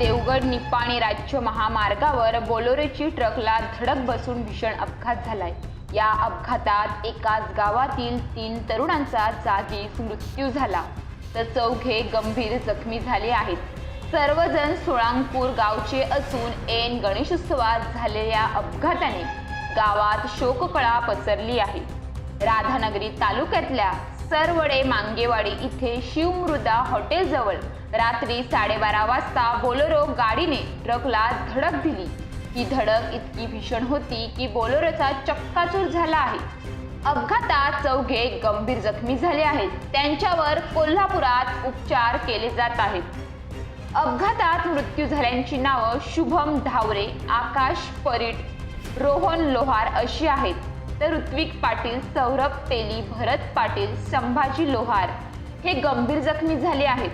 राज्य महामार्गावर बोलोरेची ट्रकला धडक बसून भीषण अपघात झालाय. या अपघातात एकाच गावातील तीन तरुणांचा जागीच मृत्यू झाला. तर चौघे गंभीर जखमी झाले आहेत. सर्वजण सोळांगपूर गावचे असून ऐन गणेशोत्सवात झालेल्या अपघाताने गावात शोककळा पसरली आहे. राधानगरी तालुक्यातल्या सरवडे मांगेवाडी इथे शिवमृदा हॉटेलजवळ रात्री साडेबारा वाजता बोलेरो गाडीने ट्रकला धडक दिली. ही धडक इतकी भीषण होती की बोलोरोचा चक्काचूर झाला आहे. अपघातात चौघे गंभीर जखमी झाले आहेत. त्यांच्यावर कोल्हापुरात उपचार केले जात आहेत. अपघातात मृत्यू झाल्यांची नावं शुभम धावरे आकाश परीट रोहन लोहार अशी आहेत. तर ऋत्विक पाटील सौरभ तेली भरत पाटील संभाजी लोहार हे गंभीर जखमी झाले आहेत.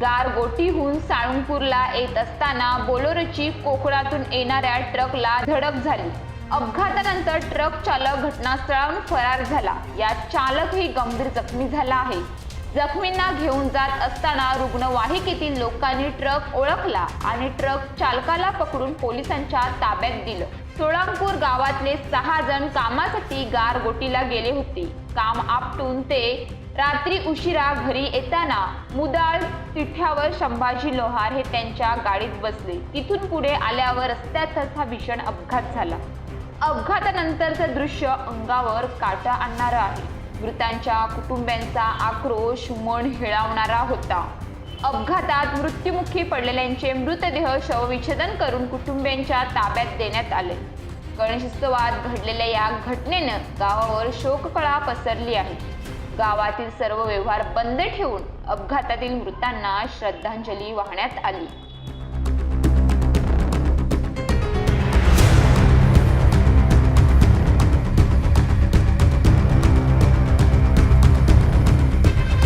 गारगोटीहून साळुंपूरला येत असताना बोलोरोची कोकणातून येणाऱ्या ट्रकला धडक झाली. अपघातानंतर ट्रक चालक घटनास्थळावरून फरार झाला. यात चालकही गंभीर जखमी झाला आहे. जखमींना घेऊन जात असताना रुग्णवाहिकेतील लोकांनी ट्रक ओळखला आणि ट्रक चालकाला पकडून पोलिसांच्या ताब्यात दिलं. सोळांगपूर गावातले सहा जण कामासाठी गारगोटीला गेले होते. काम आपटून ते रात्री उशिरा घरी येताना मुदाळ तिठ्यावर संभाजी लोहार हे त्यांच्या गाडीत बसले. तिथून पुढे आल्यावर रस्त्यातच हा भीषण अपघात झाला. अपघातानंतरचं दृश्य अंगावर काटा आणणारं आहे. मृतांच्या कुटुंबियांचा आक्रोश मन हिळावणारा होता. अपघातात मृत्युमुखी पडलेल्यांचे मृतदेह शवविच्छेदन करून कुटुंबियांच्या ताब्यात देण्यात आले. गणेशोत्सवात घडलेल्या या घटनेनं गावावर शोककळा पसरली आहे. गावातील सर्व व्यवहार बंद ठेवून अपघातातील मृतांना श्रद्धांजली वाहण्यात आली.